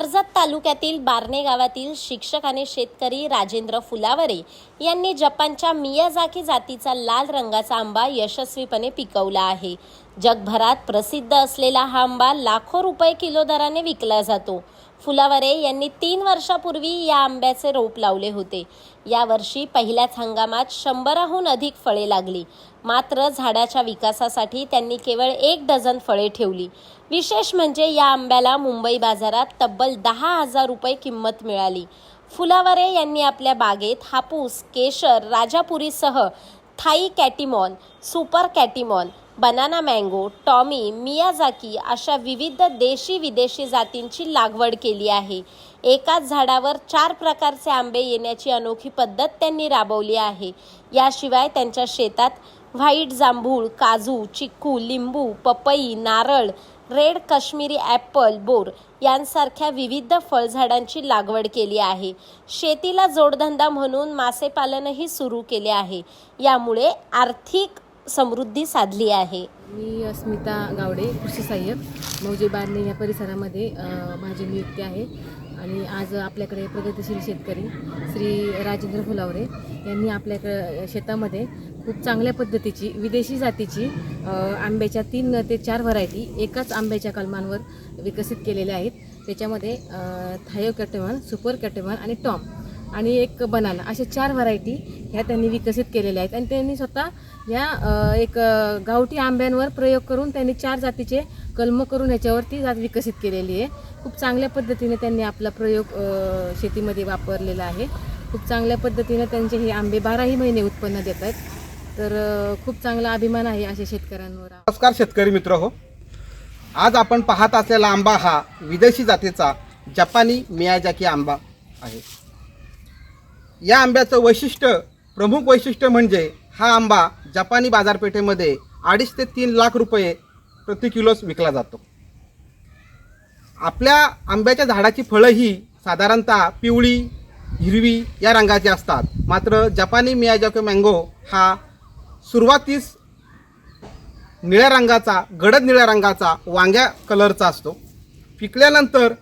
कर्जत तालुक्यातील बारणे गावातील शिक्षक आणि शेतकरी राजेंद्र फुलावरे यांनी जपानच्या मियाजाकी जातीचा लाल रंगाचा आंबा यशस्वीपणे पिकवला आहे. जगभरात प्रसिद्ध असलेला हा आंबा लाखो रुपये किलो दराने विकला जातो. फुलावरे यांनी तीन वर्षापूर्वी या आंब्याचे रोप लावले होते. यावर्षी पहिल्याच हंगामात शंभराहून अधिक फळे लागली. मात्र झाडाच्या विकासासाठी त्यांनी केवळ एक डझन फळे ठेवली. विशेष म्हणजे या आंब्याला मुंबई बाजारात तब्बल दहा हजार रुपये किंमत मिळाली. फुलावरे यांनी आपल्या बागेत Hapus Kesar राजापुरीसह Thai Katimon super Katimon banana mango Tommy Miyazaki अशा विविध देशी विदेशी जातींची लागवड केली आहे. एकाच झाडावर चार प्रकारचे आंबे येण्याची अनोखी पद्धत त्यांनी राबवली आहे. याशिवाय त्यांच्या शेतात व्हाईट जांभूळ काजू चिक्कू लिंबू पपई नारळ रेड काश्मीरी ॲपल बोर यांसारख्या विविध फळझाडांची लागवड केली आहे. शेतीला जोडधंदा म्हणून मासेपालनही सुरू केले आहे. यामुळे आर्थिक समृद्धी साधली आहे. मी अस्मिता गावडे कृषी सहाय्यक मौजे बारणे या परिसरामध्ये माझी नियुक्ती आहे. आणि आज आपल्याकडे प्रगतिशील शेतकरी श्री राजेंद्र फुलावरे यांनी आपल्याकडे शेतामध्ये खूप चांगल्या पद्धतीची विदेशी जातीची आंब्याच्या तीन ते चार व्हरायटी एकाच आंब्याच्या कलमांवर विकसित केलेल्या आहेत. त्याच्यामध्ये थायो कॅटेमॉन सुपर कॅटेमॉन आणि टॉम. आणि एक बनाना अशा चार व्हरायटी ह्या त्यांनी विकसित केलेल्या आहेत. आणि त्यांनी स्वतः या एक गावठी आंब्यांवर प्रयोग करून त्यांनी चार जातीचे कलम करून ह्याच्यावरती जात विकसित केलेली आहे. खूप चांगल्या पद्धतीने त्यांनी आपला प्रयोग शेतीमध्ये वापरलेला आहे. खूप चांगल्या पद्धतीने त्यांचे हे आंबे बाराही महिने उत्पन्न देत आहेत. तर खूप चांगला अभिमान आहे अशा शेतकऱ्यांवर. नमस्कार शेतकरी मित्र हो. आज आपण पाहत असलेला आंबा हा विदेशी जातीचा जपानी मियाजाकी आंबा आहे. या आंब्याचं वैशिष्ट्य प्रमुख वैशिष्ट्य म्हणजे हा आंबा जपानी बाजारपेठेमध्ये अडीच ते तीन लाख रुपये प्रति किलोच विकला जातो. आपल्या आंब्याच्या झाडाची फळं ही साधारणतः पिवळी हिरवी या रंगाची असतात. मात्र जपानी मियाजाकी मँगो हा सुरुवातीस निळ्या रंगाचा गडद निळ्या रंगाचा वांग्या कलरचा असतो. पिकल्यानंतर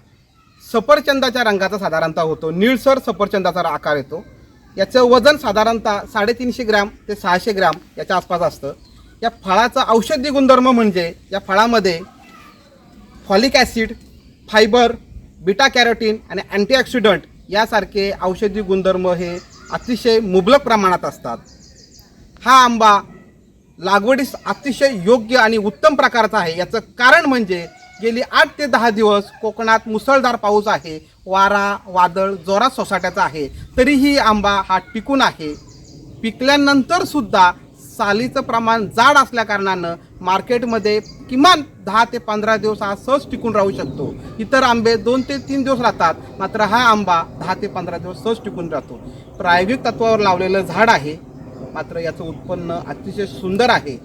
सफरचंदाच्या रंगाचा साधारणतः होतो. निळसर सफरचंदाचा आकार येतो. याचं वजन साधारणतः साडेतीनशे ग्रॅम ते सहाशे ग्रॅम याच्या आसपास असतं. या फळाचा औषधी गुणधर्म म्हणजे या फळामध्ये folic acid fibre beta carotene आणि अँटीऑक्सिडंट यासारखे औषधी गुणधर्म हे अतिशय मुबलक प्रमाणात असतात. हा आंबा लागवडीस अतिशय योग्य आणि उत्तम प्रकारचा आहे. याचं कारण म्हणजे गेली आठ ते दहा दिवस कोकणात मुसळधार पाऊस आहे वारा वादळ जोरात सोसाट्याचा आहे. तरीही आंबा हा टिकून आहे. पिकल्यानंतर सुद्धा सालीचं प्रमाण जाड असल्याकारणानं मार्केटमध्ये किमान दहा ते पंधरा दिवस हा सहज टिकून राहू शकतो. इतर आंबे दोन ते तीन दिवस राहतात मात्र हा आंबा दहा ते पंधरा दिवस सहज टिकून राहतो. प्रायोगिक तत्वावर लावलेलं झाड आहे मात्र याचं उत्पन्न अतिशय सुंदर आहे.